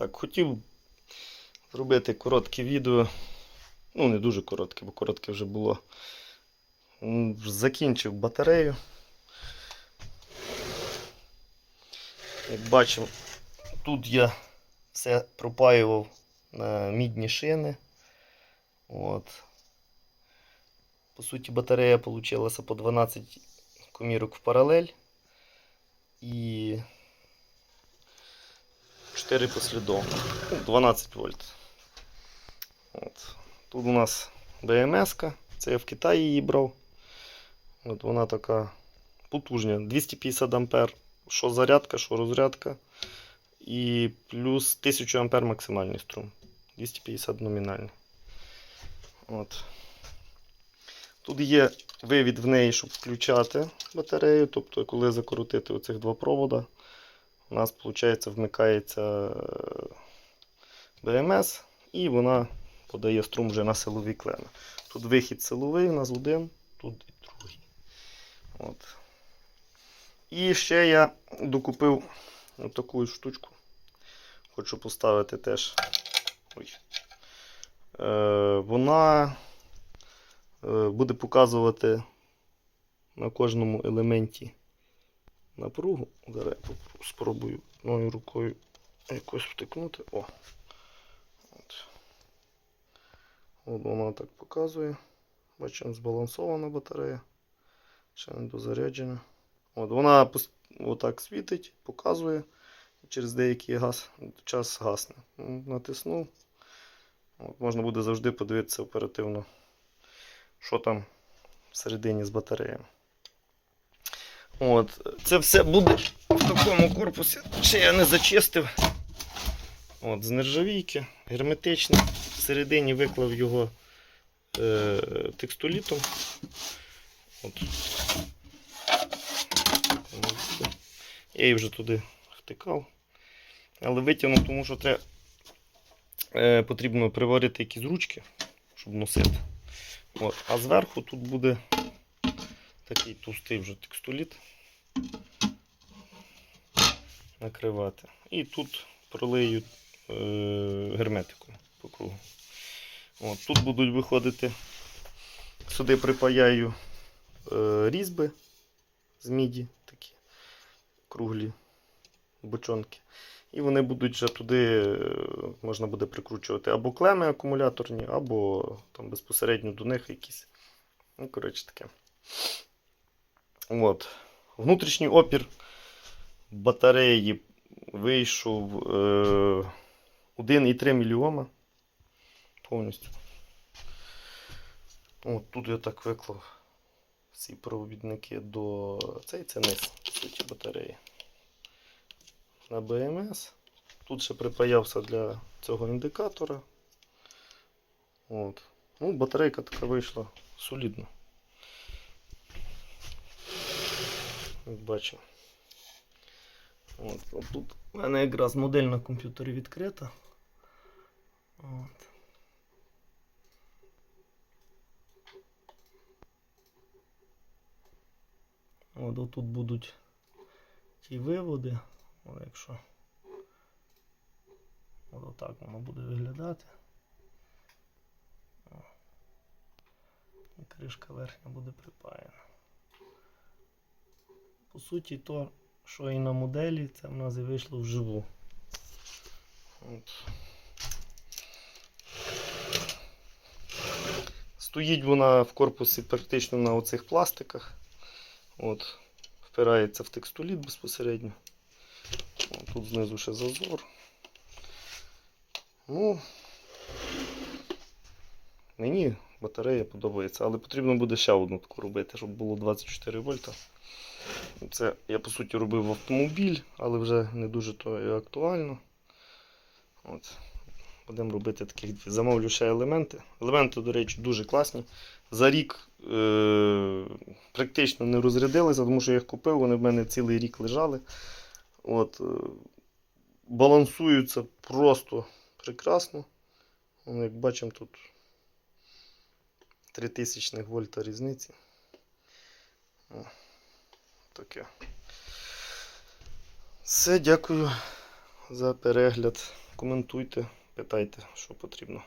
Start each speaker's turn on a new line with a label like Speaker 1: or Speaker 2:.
Speaker 1: Так, хотів зробити коротке відео. Ну, не дуже коротке, бо коротке вже було. Закінчив батарею. Як бачимо, тут я все пропаював на мідні шини. От. По суті, батарея получилася по 12 комірок в паралель і 4 послідовно. Ну, 12 вольт. От. Тут у нас БМС, це я в Китаї її брав. От вона така потужня. 250 ампер, що зарядка, що розрядка. І плюс 1000 ампер максимальний струм. 250 номінальний. От. Тут є вивід в неї, щоб включати батарею. Тобто, коли закрутити оцих два провода, у нас виходить, вмикається е, БМС і вона подає струм вже на силові клеми. Тут вихід силовий, у нас один, тут і другий. От. І ще я докупив таку штучку. Хочу поставити теж. Ой. Е, вона е, буде показувати на кожному елементі напругу. Зараз я спробую одною рукою якось втикнути. О. От. От вона так показує. Бачимо, збалансована батарея. Ще не дозаряджена. От вона отак світить, показує. Через деякий газ, час гасне. Ну, Натиснув. От, можна буде завжди подивитися оперативно, що там всередині з батареями. От, це все буде в такому корпусі. Ще я не зачистив. От, з нержавійки, герметичний. Всередині виклав його е, текстолітом. От. Я її вже туди втикав. Але витягнув, тому що треба, е, потрібно приварити якісь ручки, щоб носити. От. А зверху тут буде такий товстий вже текстоліт накривати. І тут пролию е, герметиком по кругу. От, тут будуть виходити, сюди припаяю е, різьби з міді, такі круглі бочонки. І вони будуть вже туди, е, можна буде прикручувати або клеми акумуляторні, або там безпосередньо до них якісь. Ну, коротше таке. От. Внутрішній опір батареї вийшов е, 1,3 мільйома повністю. От тут я так виклав ці провідники до цей це низ по батареї. На БМС. Тут ще припаявся для цього індикатора. От. Ну, батарейка така вийшла солідно. Як бачимо. От, от тут у мене якраз модель на комп'ютері відкрита. От. От отут будуть ті виводи. От якщо от отак воно буде виглядати. Кришка верхня буде припаяна. По суті, то, що і на моделі, це в нас і вийшло вживу. От. Стоїть вона в корпусі практично на оцих пластиках. От. Впирається в текстоліт безпосередньо. От, тут знизу ще зазор. Ну, мені батарея подобається, але потрібно буде ще одну таку робити, щоб було 24 вольта. Це я по суті робив автомобіль, але вже не дуже то і актуально. От. Будемо робити таких дві. Замовлю ще елементи. Елементи, до речі, дуже класні. За рік е- практично не розрядилися, тому що я їх купив, вони в мене цілий рік лежали. От, е- балансуються просто прекрасно. Вон, Як бачимо, тут 3000 вольта різниці. О, таке. Все, дякую за перегляд. Коментуйте, питайте, що потрібно.